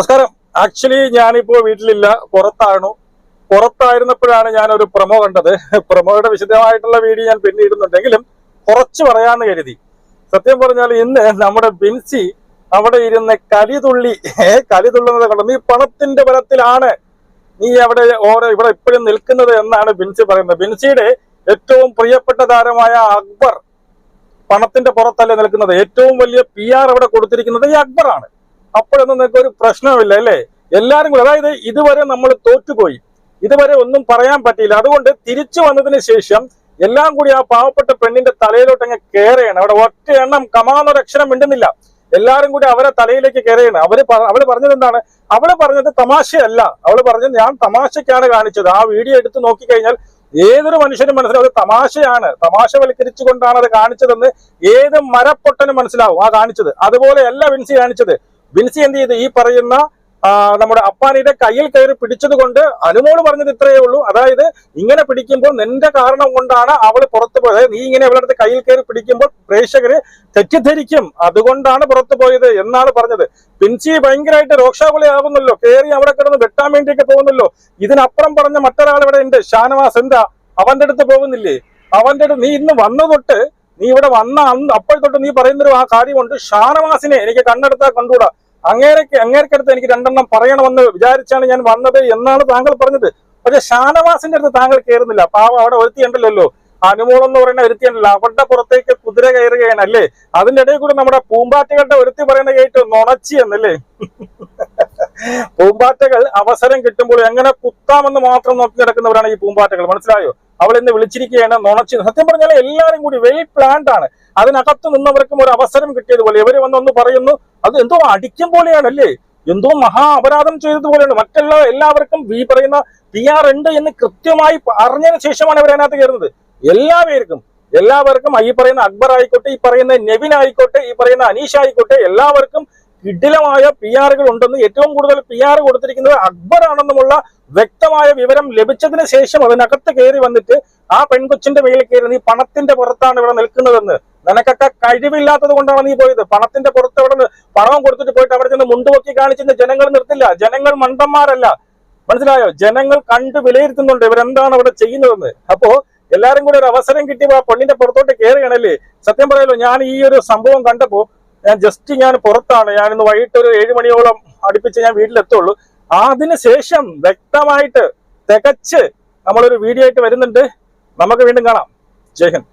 നമസ്കാരം. ആക്ച്വലി ഞാനിപ്പോ വീട്ടിലില്ല. പുറത്താണു. പുറത്തായിരുന്നപ്പോഴാണ് ഞാൻ ഒരു പ്രമോ കണ്ടത്. പ്രമോയുടെ വിശദമായിട്ടുള്ള വീഡിയോ ഞാൻ പിന്നെ ഇടുന്നുണ്ടെങ്കിലും കുറച്ച് പറയാന്ന് കരുതി. സത്യം പറഞ്ഞാൽ ഇന്ന് നമ്മുടെ ബിൻസി അവിടെ ഇരുന്ന് കലിതുള്ളി കലിതുള്ളുന്നത് കണ്ടു? നീ പണത്തിന്റെ ബലത്തിലാണ്. നീ അവിടെ ഓരോ ഇവിടെ ഇപ്പോഴും നിൽക്കുന്നത് എന്നാണ് ബിൻസി പറയുന്നത്. ബിൻസിയുടെ ഏറ്റവും പ്രിയപ്പെട്ട താരമായ അക്ബർ പണത്തിന്റെ പുറത്തല്ലേ നിൽക്കുന്നത്. ഏറ്റവും വലിയ പി ആർ അവിടെ കൊടുത്തിരിക്കുന്നത് ഈ അക്ബറാണ്. അപ്പോഴൊന്നും നിങ്ങൾക്ക് ഒരു പ്രശ്നമില്ല അല്ലേ? എല്ലാരും കൂടി അതായത് ഇതുവരെ നമ്മൾ തോറ്റുപോയി. ഇതുവരെ ഒന്നും പറയാൻ പറ്റിയില്ല. അതുകൊണ്ട് തിരിച്ചു വന്നതിന് ശേഷം എല്ലാം കൂടി ആ പാവപ്പെട്ട പെണ്ണിന്റെ തലയിലോട്ട് അങ്ങ് കയറുകയാണ് അവിടെ ഒറ്റ എണ്ണം കമാന്നൊരു അക്ഷരം മിണ്ടുന്നില്ല. എല്ലാവരും കൂടി അവരെ തലയിലേക്ക് കയറുകയാണ് അവർ അവൾ പറഞ്ഞത് എന്താണ്? അവൾ പറഞ്ഞത് തമാശയല്ല. അവൾ പറഞ്ഞത് ഞാൻ തമാശക്കാണ് കാണിച്ചത്. ആ വീഡിയോ എടുത്ത് നോക്കിക്കഴിഞ്ഞാൽ ഏതൊരു മനുഷ്യനും മനസ്സിലാവും അത് തമാശയാണ്. തമാശവൽക്കരിച്ചുകൊണ്ടാണ് അത് കാണിച്ചതെന്ന് ഏത് മരപ്പൊട്ടനും മനസ്സിലാവും ആ കാണിച്ചത്. അതുപോലെയല്ല വിൻസി കാണിച്ചത്. വിൻസി എന്ത് ചെയ്ത്? ഈ പറയുന്ന നമ്മുടെ അപ്പാനിയുടെ കയ്യിൽ കയറി പിടിച്ചതുകൊണ്ട് അനുമോൾ പറഞ്ഞത് ഇത്രയേ ഉള്ളൂ. അതായത് ഇങ്ങനെ പിടിക്കുമ്പോൾ നിന്റെ കാരണം കൊണ്ടാണ് അവൾ പുറത്തു പോയത്. നീ ഇങ്ങനെ അവളുടെ അടുത്ത് കയ്യിൽ കയറി പിടിക്കുമ്പോൾ പ്രേക്ഷകര് തെറ്റിദ്ധരിക്കും. അതുകൊണ്ടാണ് പുറത്തു പോയത് എന്നാണ് പറഞ്ഞത്. പിൻസി ഭയങ്കരമായിട്ട് രോക്ഷാകുലയാകുന്നല്ലോ കയറി അവിടെ കിടന്ന് വെട്ടാൻ വേണ്ടിയൊക്കെ പോകുന്നല്ലോ. ഇതിനപ്പുറം പറഞ്ഞ മറ്റൊരാൾ ഇവിടെ ഉണ്ട്. ഷാനവാസ് എന്താ? അവന്റെ അടുത്ത് പോകുന്നില്ലേ? അവന്റെ അടുത്ത് നീ ഇന്ന് വന്ന തൊട്ട് നീ ഇവിടെ വന്ന അപ്പോൾ തൊട്ട് നീ പറയുന്നൊരു ആ കാര്യമുണ്ട്. ഷാനവാസിനെ എനിക്ക് കണ്ണെടുത്താൽ കണ്ടുകൂടാ? അങ്ങേരക്ക് അങ്ങേർക്കടുത്ത് എനിക്ക് രണ്ടെണ്ണം പറയണമെന്ന് വിചാരിച്ചാണ് ഞാൻ വന്നത് എന്നാണ് താങ്കൾ പറഞ്ഞത്. പക്ഷെ ഷാനവാസിന്റെ അടുത്ത് താങ്കൾ കയറുന്നില്ല പാവം അവിടെ ഒരുത്തിയുണ്ടല്ലോ. അനുമോളം എന്ന് പറയുന്ന ഒരുത്തിയുണ്ടല്ലോ. അവരുടെ പുറത്തേക്ക് കുതിര കയറുകയാണ് അല്ലേ? അതിന്റെ ഇടയിൽ കൂടെ നമ്മുടെ പൂമ്പാറ്റകളുടെ ഒരുത്തി പറയുന്ന കേട്ട് നുണച്ചി എന്നല്ലേ? പൂമ്പാറ്റകൾ അവസരം കിട്ടുമ്പോൾ എങ്ങനെ കുത്താമെന്ന് മാത്രം നോക്കി നടക്കുന്നവരാണ് ഈ പൂമ്പാറ്റകൾ. മനസ്സിലായോ? അവൾ ഇന്ന് വിളിച്ചിരിക്കുകയാണ് നുണച്ച്. സത്യം പറഞ്ഞാൽ എല്ലാവരും കൂടി വെൽ പ്ലാൻഡ് ആണ്. അതിനകത്ത് നിന്നവർക്കും ഒരു അവസരം കിട്ടിയതുപോലെ. ഇവർ വന്നൊന്ന് പറയുന്നു അത് എന്തോ അടിക്കും പോലെയാണല്ലേ? എന്തോ മഹാ അപരാധം ചെയ്തതുപോലെയാണ്. മറ്റുള്ള എല്ലാവർക്കും ഈ പറയുന്ന പി ആർ ഉണ്ട് എന്ന് കൃത്യമായി അറിഞ്ഞതിന് ശേഷമാണ് അവർ അതിനകത്ത് കയറുന്നത്. എല്ലാവർക്കും എല്ലാവർക്കും ഈ പറയുന്ന അക്ബർ ആയിക്കോട്ടെ ഈ പറയുന്ന നെവിൻ ആയിക്കോട്ടെ ഈ പറയുന്ന അനീഷ് ആയിക്കോട്ടെ എല്ലാവർക്കും കിടിലമായ പി ആറുകൾ ഉണ്ടെന്ന് ഏറ്റവും കൂടുതൽ പി ആർ കൊടുത്തിരിക്കുന്നത് അക്ബർ ആണെന്നുമുള്ള വ്യക്തമായ വിവരം ലഭിച്ചതിന് ശേഷം അതിനകത്ത് കയറി വന്നിട്ട് ആ പെൺകൊച്ചിന്റെ മേളിൽ കയറി നീ പണത്തിന്റെ പുറത്താണ് ഇവിടെ നിൽക്കുന്നതെന്ന്. നിനക്കൊക്കെ കഴിവില്ലാത്തത് കൊണ്ടാണ് നീ പോയത്. പണത്തിന്റെ പുറത്ത് അവിടെ പണവും കൊടുത്തിട്ട് പോയിട്ട് അവിടെ ചെന്ന് മുണ്ടുപൊക്കി കാണിച്ചിട്ട് ജനങ്ങൾ നിർത്തില്ല. ജനങ്ങൾ മണ്ടന്മാരല്ല. മനസ്സിലായോ? ജനങ്ങൾ കണ്ട് വിലയിരുത്തുന്നുണ്ട് ഇവരെന്താണ് അവിടെ ചെയ്യുന്നതെന്ന്. അപ്പോ എല്ലാരും കൂടി ഒരു അവസരം കിട്ടി ആ പെണ്ണിന്റെ പുറത്തോട്ട് കയറുകയാണല്ലേ സത്യം പറയാലോ ഞാൻ ഈ ഒരു സംഭവം കണ്ടപ്പോ ഞാൻ ജസ്റ്റ് ഞാൻ പുറത്താണ്. ഞാൻ ഇന്ന് വൈകിട്ട് ഒരു ഏഴ് മണിയോളം അടുപ്പിച്ച് ഞാൻ വീട്ടിലെത്തുള്ളൂ. അതിനുശേഷം വ്യക്തമായിട്ട് തികച്ച് നമ്മളൊരു വീഡിയോ ആയിട്ട് വരുന്നുണ്ട്. നമുക്ക് വീണ്ടും കാണാം. ജയ് ഹിന്ദ്.